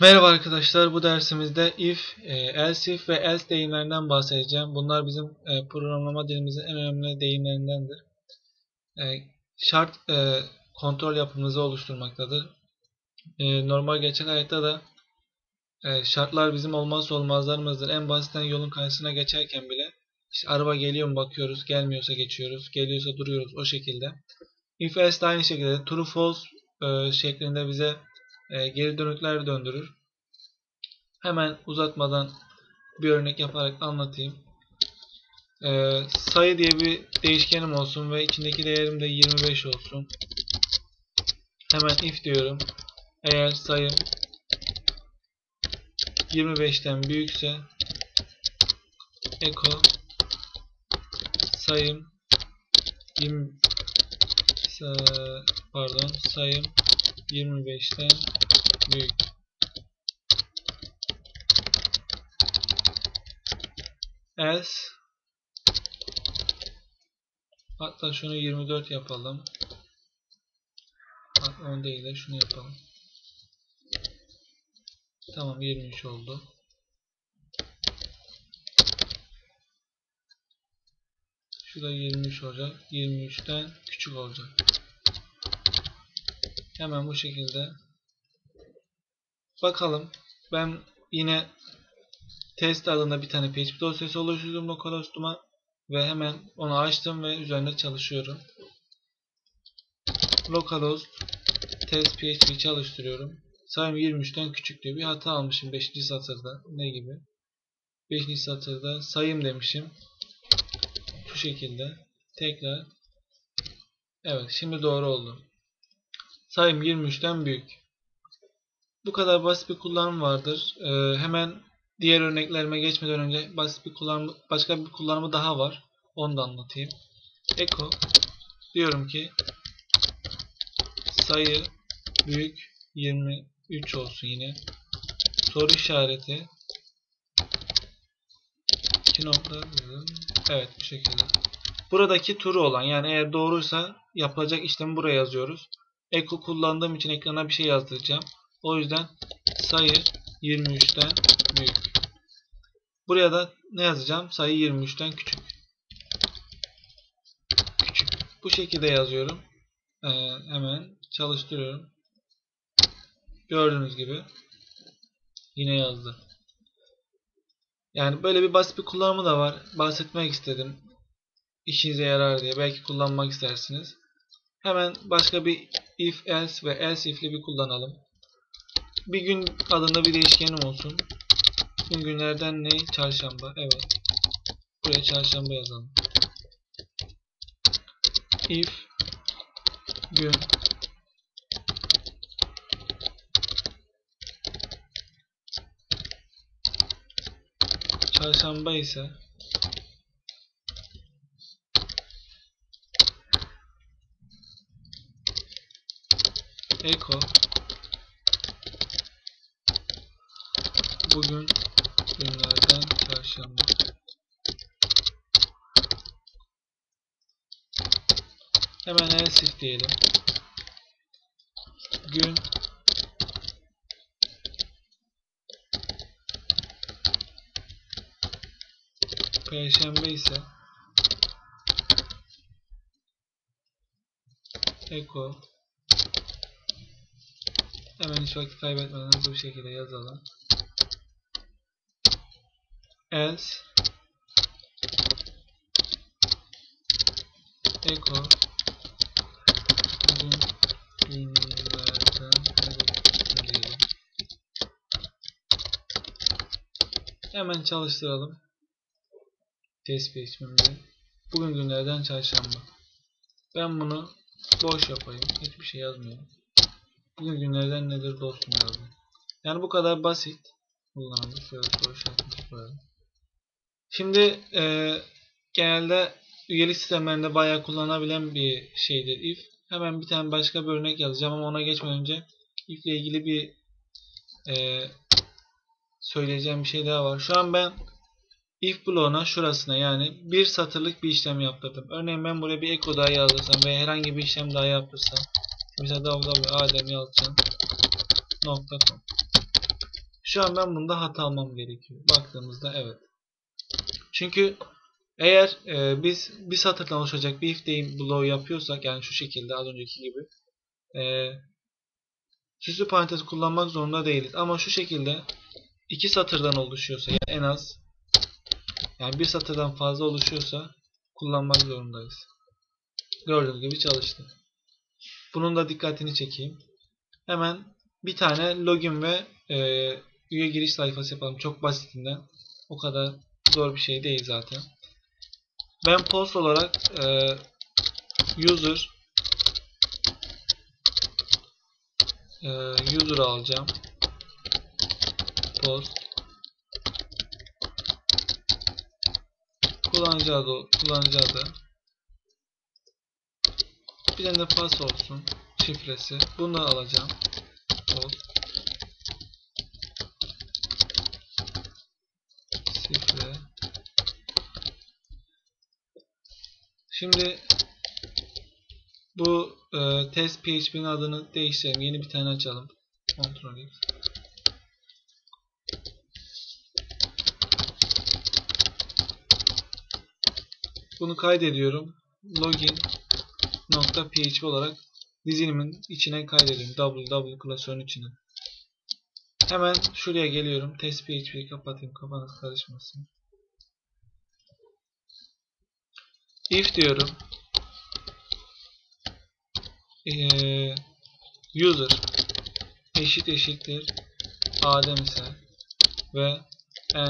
Merhaba arkadaşlar. Bu dersimizde if, e, else if ve else deyimlerinden bahsedeceğim. Bunlar bizim e, programlama dilimizin en önemli deyimlerindendir. E, şart kontrol yapımızı oluşturmaktadır. Normal gerçek hayatta da şartlar bizim olmazsa olmazlarımızdır. En basitten yolun karşısına geçerken bile işte araba geliyor mu bakıyoruz, gelmiyorsa geçiyoruz, geliyorsa duruyoruz o şekilde. If else de aynı şekilde true false şeklinde bize e, geri dönükler döndürür. Hemen uzatmadan bir örnek yaparak anlatayım. E, sayı diye bir değişkenim olsun ve içindeki değerim de 25 olsun. Hemen if diyorum. Eğer sayım 25'ten büyükse echo sayım 20 pardon sayım 25'ten büyük. Else hatta şunu 24 yapalım. Hatta 10 değil de şunu yapalım. Tamam 23 oldu. Şu da 23 olacak. 23'ten küçük olacak. Hemen bu şekilde bakalım. Ben yine test adında bir tane PHP dosyası oluşturdum localhost'uma ve hemen onu açtım ve üzerinde çalışıyorum. Localhost test PHP çalıştırıyorum. Sayım 23'ten küçük diyor. Bir hata almışım 5. satırda. Ne gibi? 5. satırda sayım demişim. Şu şekilde. Tekrar. Evet şimdi doğru oldu. Sayım 23'ten büyük. Bu kadar basit bir kullanım vardır. Ee, hemen diğer örneklerime geçmeden önce basit bir kullanım, başka bir kullanımı daha var. Onu da anlatayım. Echo diyorum ki sayı büyük 23 olsun yine. Soru işareti 2 nokta evet bu şekilde. Buradaki turu olan yani eğer doğruysa yapılacak işlemi buraya yazıyoruz. Echo kullandığım için ekrana bir şey yazdıracağım. O yüzden sayı 23'ten büyük. Buraya da ne yazacağım? Sayı 23'ten küçük. Küçük. Bu şekilde yazıyorum. Ee, hemen çalıştırıyorum. Gördüğünüz gibi yine yazdı. Yani böyle bir basit bir kullanımı da var. Bahsetmek istedim. İşinize yarar diye. Belki kullanmak istersiniz. Hemen başka bir if else ve else if'li bir kullanalım. Bir gün adında bir değişkenim olsun. Bugün günlerden ne? Çarşamba. Evet. Buraya çarşamba yazalım. If gün çarşamba ise echo bugün günlerden çarşamba hemen else if diyelim. Gün Perşembe ise Eko Hemen hiç vakit kaybetmeden hızlı bir şekilde yazalım. Eko Bugün günlerden diyelim. Hemen çalıştıralım. Test ismimde. Bugün günlerden çarşamba. Ben bunu boş yapayım. Hiçbir şey yazmıyorum. Bugün günlerden nedir dostum yazdım. Yani bu kadar basit. Kullanılır. Şöyle soru işaretini koyalım. Şimdi e, genelde üyelik sistemlerinde bayağı kullanabilen bir şeydir if. Hemen bir tane başka bir örnek yazacağım ama ona geçmeden önce if ile ilgili bir e, söyleyeceğim bir şey daha var. Şu an ben if bloğuna şurasına yani bir satırlık bir işlem yaptırdım. Örneğin ben buraya bir echo daha yazdırsam veya herhangi bir işlem daha yaptırsam mesela www.adem yazacağım nokta.com Şu an ben bunda hata almam gerekiyor. Baktığımızda evet. Çünkü eğer e, biz bir satırdan oluşacak bir if deyim bloğu yapıyorsak yani şu şekilde az önceki gibi e, süslü parantez kullanmak zorunda değiliz. Ama şu şekilde iki satırdan oluşuyorsa yani en az yani bir satırdan fazla oluşuyorsa kullanmak zorundayız. Gördüğünüz gibi çalıştı. Bunun da dikkatini çekeyim. Hemen bir tane login ve e, üye giriş sayfası yapalım. Çok basitinden. O kadar zor bir şey değil zaten. Ben post olarak e, user e, user alacağım. Post kullanıcı adı kullanıcı adı bir tane de pas olsun şifresi. Bunu alacağım. Post şifre. Şimdi bu e, test php'nin adını değiştirelim. Yeni bir tane açalım. Ctrl X. Bunu kaydediyorum. Login php olarak dizilimin içine kaydediyorum. www klasörün içine. Hemen şuraya geliyorum. Test php'yi kapatayım. Kafanız karışmasın. If diyorum. Ee, user eşit eşittir Adem ise ve en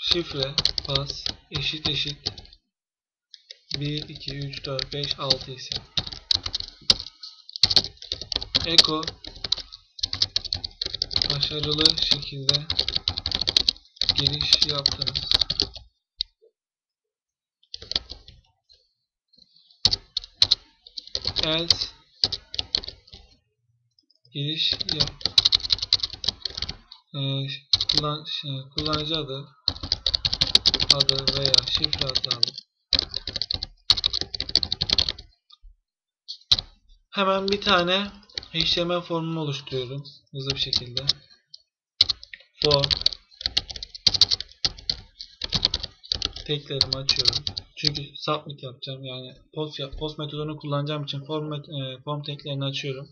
şifre pas eşit eşit 1 2 3 4 5 6 ise Eko. Başarılı şekilde giriş yaptınız. Else. Giriş yap. Ee, kullan, şey, kullanıcı adı. Adı veya şifre adı Hemen bir tane HTML formunu oluşturuyorum hızlı bir şekilde. Form teklerimi açıyorum. Çünkü submit yapacağım. Yani post, post metodunu kullanacağım için form, e, form teklerini açıyorum.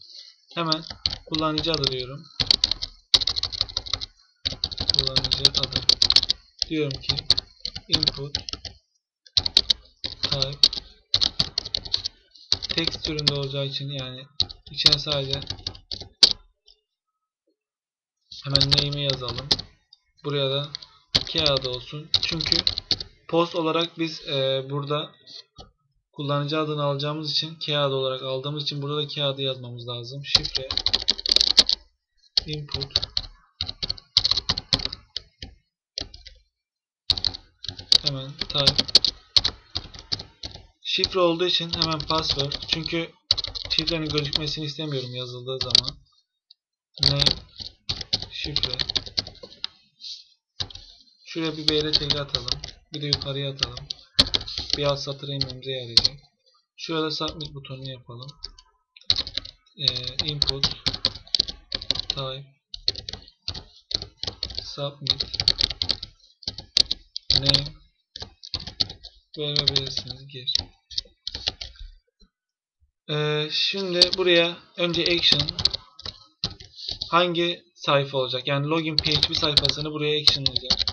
Hemen kullanıcı adı diyorum. Kullanıcı adı. Diyorum ki input type text türünde olacağı için yani içine sadece hemen name'i yazalım. Buraya da kağıdı olsun. Çünkü post olarak biz e, burada kullanıcı adını alacağımız için kağıdı olarak aldığımız için burada da kağıdı yazmamız lazım. Şifre input hemen type şifre olduğu için hemen password. Çünkü şifrenin gözükmesini istemiyorum yazıldığı zaman. Name şifre. Şuraya bir BRTG atalım. Bir de yukarıya atalım. Bir alt satıra inmemize yarayacak şurada submit butonunu yapalım. Ee, input type submit name verebilirsiniz gir ee, şimdi buraya önce action hangi sayfa olacak? Yani login php sayfasını buraya actionlayacağım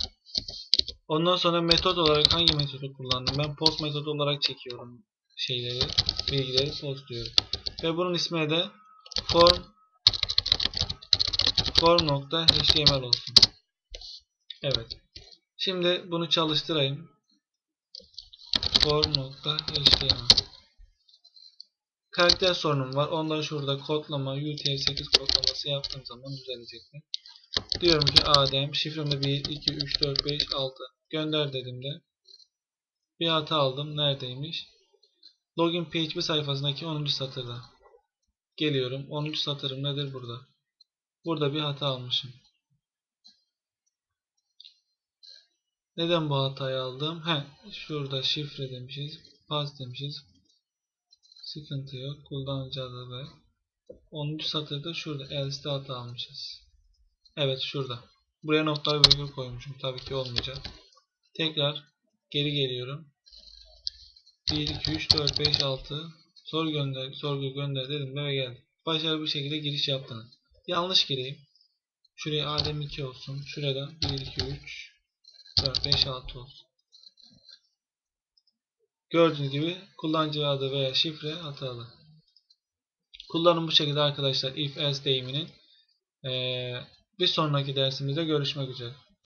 ondan sonra metot olarak hangi metodu kullandım? Ben post metodu olarak çekiyorum şeyleri bilgileri post diyorum. Ve bunun ismi de form form.html olsun. Evet. Şimdi bunu çalıştırayım. Form.html karakter sorunum var. Ondan şurada kodlama UTF-8 kodlaması yaptığım zaman düzelecektir. Diyorum ki Adem şifremi 1, 2, 3, 4, 5, 6 gönder dediğimde bir hata aldım. Neredeymiş? Login PHP sayfasındaki 10. satırda. Geliyorum. 10. satırım nedir burada? Burada bir hata almışım. Neden bu hatayı aldım? He, şurada şifre demişiz. Pas demişiz. Sıkıntı yok. Kullanıcı adı ve 10. satırda şurada else'de hata almışız. Evet şurada. Buraya noktalı virgül koymuşum. Tabii ki olmayacak. Tekrar geri geliyorum. 1, 2, 3, 4, 5, 6 soru gönder, sorgu gönder dedim ve geldi. Başarılı bir şekilde giriş yaptınız. Yanlış gireyim. Şuraya Adem 2 olsun. Şurada 1, 2, 3, 4, 5, 6 olsun. Gördüğünüz gibi kullanıcı adı veya şifre hatalı. Kullanım bu şekilde arkadaşlar if else deyiminin. Ee, bir sonraki dersimizde görüşmek üzere.